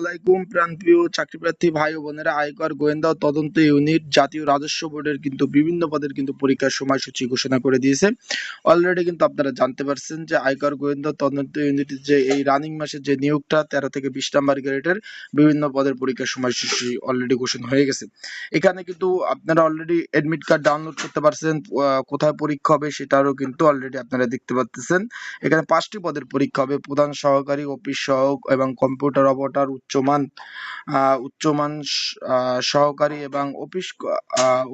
আলাইকুম, প্রাণপ্রিয় চাকরিপ্রার্থী ভাই ও বোনেরা, আয়কর গোয়েন্দা তদন্ত ইউনিট, জাতীয় রাজস্ব বোর্ডের কিন্তু বিভিন্ন পদের কিন্তু পরীক্ষার সময়সূচি ঘোষণা করে দিয়েছে। অলরেডি কিন্তু আপনারা জানতে পারছেন যে আয়কর গোয়েন্দা তদন্ত ইউনিটের যে এই রানিং মাসের যে নিয়োগটা, তেরো থেকে বিশ নাম্বার গ্রেডের বিভিন্ন পদের পরীক্ষার সময়সূচি অলরেডি ঘোষণা হয়ে গেছে। এখানে কিন্তু আপনারা অলরেডি এডমিট কার্ড ডাউনলোড করতে পারছেন কোথায় পরীক্ষা হবে সেটারও কিন্তু অলরেডি আপনারা দেখতে পাচ্ছেন এখানে পাঁচটি পদের পরীক্ষা হবে, প্রধান সহকারী অফিস সহক এবং কম্পিউটার অপারেটর উচ্চমান উচ্চমান সহকারী এবং অফিস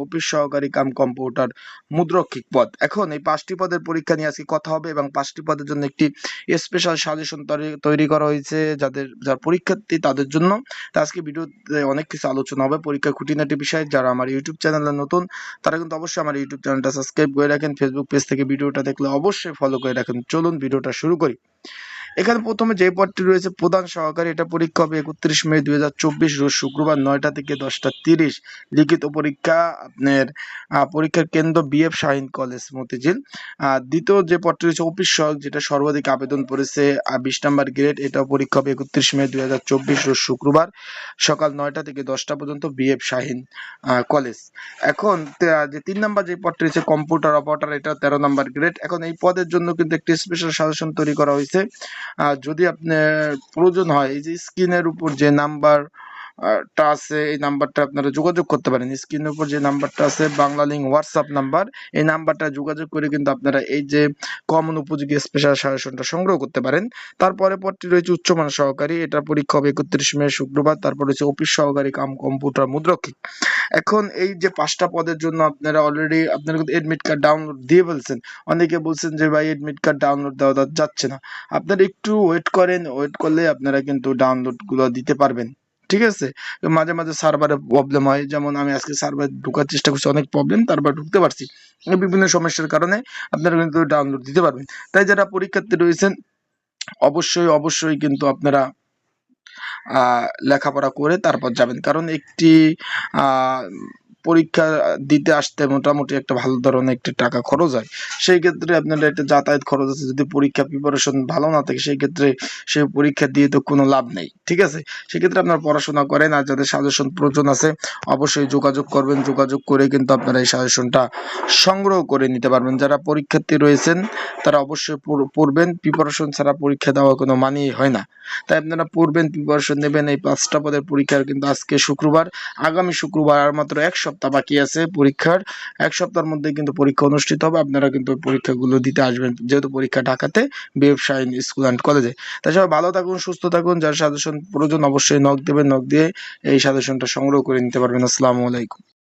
অফিস সহকারী কাম কম্পিউটার মুদ্রক্ষিক পদ। এখন এই পাঁচটি পদের পরীক্ষা নিয়ে আজকে কথা হবে এবং পাঁচটি পদের জন্য একটি স্পেশাল সাজেশন তৈরি করা হয়েছে যাদের, যার পরীক্ষার্থী তাদের জন্য। তো আজকে ভিডিওতে অনেক কিছু আলোচনা হবে, পরীক্ষার খুঁটিনাটি বিষয়ে। যারা আমার ইউটিউব চ্যানেলে নতুন, তারা কিন্তু অবশ্যই আমার ইউটিউব চ্যানেলটা সাবস্ক্রাইব করে রাখেন। ফেসবুক পেজ থেকে ভিডিওটা দেখলে অবশ্যই ফলো করে রাখেন। চলুন ভিডিওটা শুরু করি। এখানে প্রথমে যে পদটি রয়েছে, প্রধান সহকারী, এটা পরীক্ষা হবে একত্রিশ মে দুই হাজার চব্বিশ রোজ শুক্রবার নয়টা থেকে দশটা তিরিশ। লিখিত পরীক্ষা আপনার পরীক্ষার কেন্দ্র বিএফ শাহিন কলেজ, মতিঝিল। আর দ্বিতীয় যে পদটি রয়েছে, অফিস সহায়ক যেটা সর্বাধিক আবেদন পড়েছে বিশ নাম্বার গ্রেড এটা পরীক্ষা হবে একত্রিশ মে দুই হাজার চব্বিশ রোজ শুক্রবার সকাল নয়টা থেকে দশটা পর্যন্ত বিএফ শাহিন কলেজ। এখন যে তিন নাম্বার যে পদটি রয়েছে, কম্পিউটার অপারেটর, এটা তেরো নাম্বার গ্রেড। এখন এই পদের জন্য কিন্তু একটি স্পেশাল সাজেশন তৈরি করা হয়েছে। যদি আপনার প্রয়োজন হয় এই যে স্ক্রিনের উপর যে নাম্বার টা আছে, এই নাম্বারটা আপনারা যোগাযোগ করতে পারেন। স্ক্রিনের উপর যে নাম্বারটা আছে বাংলা লিঙ্ক হোয়াটসঅ্যাপ নাম্বার, এই নাম্বারটা যোগাযোগ করে কিন্তু আপনারা এই যে কমন উপযোগী স্পেশাল সাজেশনটা সংগ্রহ করতে পারেন। তারপরে পরটি রয়েছে উচ্চমান সহকারী, এটা পরীক্ষা হবে একত্রিশ মে, শুক্রবার। তারপর রয়েছে অফিস সহকারী, কাম কম্পিউটার মুদ্রক্ষিক এখন এই যে পাঁচটা পদের জন্য আপনারা অলরেডি আপনারা কিন্তু এডমিট কার্ড ডাউনলোড দিয়ে ফেলছেন। অনেকে বলছেন যে, ভাই এডমিট কার্ড ডাউনলোড দেওয়া যাচ্ছে না। আপনারা একটু ওয়েট করেন। ওয়েট করলে আপনারা কিন্তু ডাউনলোডগুলো দিতে পারবেন। ঠিক আছে? মাঝে মাঝে সার্ভারে প্রবলেম হয়। যেমন আমি আজকে সার্ভার ঢোকার চেষ্টা করছি, অনেক প্রবলেম তারপর ঢুকতে পারছি। বিভিন্ন সমস্যার কারণে আপনারা কিন্তু ডাউনলোড দিতে পারবেন। তাই যারা পরীক্ষার্থী রয়েছেন, অবশ্যই অবশ্যই কিন্তু আপনারা লেখাপড়া করে তারপর যাবেন। কারণ একটি পরীক্ষা দিতে আসতে মোটামুটি একটা ভালো ধরনের একটি টাকা খরচ হয়। সেই ক্ষেত্রে আপনার একটা যাতায়াত খরচ আছে। যদি পরীক্ষা প্রিপারেশন ভালো না থাকে, সেই ক্ষেত্রে সেই পরীক্ষা দিয়ে তো কোনো লাভ নেই। ঠিক আছে? সেক্ষেত্রে আপনার পড়াশোনা করেন আর যাদের সাজেশন প্রয়োজন আছে, অবশ্যই যোগাযোগ করবেন। যোগাযোগ করে কিন্তু আপনারা এই সাজেশনটা সংগ্রহ করে নিতে পারবেন। যারা পরীক্ষার্থী রয়েছেন, তারা অবশ্যই পড়বেন। প্রিপারেশন ছাড়া পরীক্ষা দেওয়া কোনো মানেই হয় না। তাই আপনারা পড়বেন প্রিপারেশন নেবেন। এই পাঁচটা পদের পরীক্ষার কিন্তু আজকে শুক্রবার। আগামী শুক্রবার আর মাত্র এক সপ্তাহ বাকি আছে পরীক্ষার। এক সপ্তাহের মধ্যে কিন্তু পরীক্ষা অনুষ্ঠিত হবে। আপনারা কিন্তু পরীক্ষাগুলো দিতে আসবেন, যেহেতু পরীক্ষা ঢাকাতে ব্যবসায়ী স্কুল অ্যান্ড কলেজে। তাছাড়া ভালো থাকুন, সুস্থ থাকুন। যার সাজেশন প্রয়োজন অবশ্যই নখ দেবেন নখ দিয়ে এই সাজেশনটা সংগ্রহ করে নিতে পারবেন। আসসালামু আলাইকুম।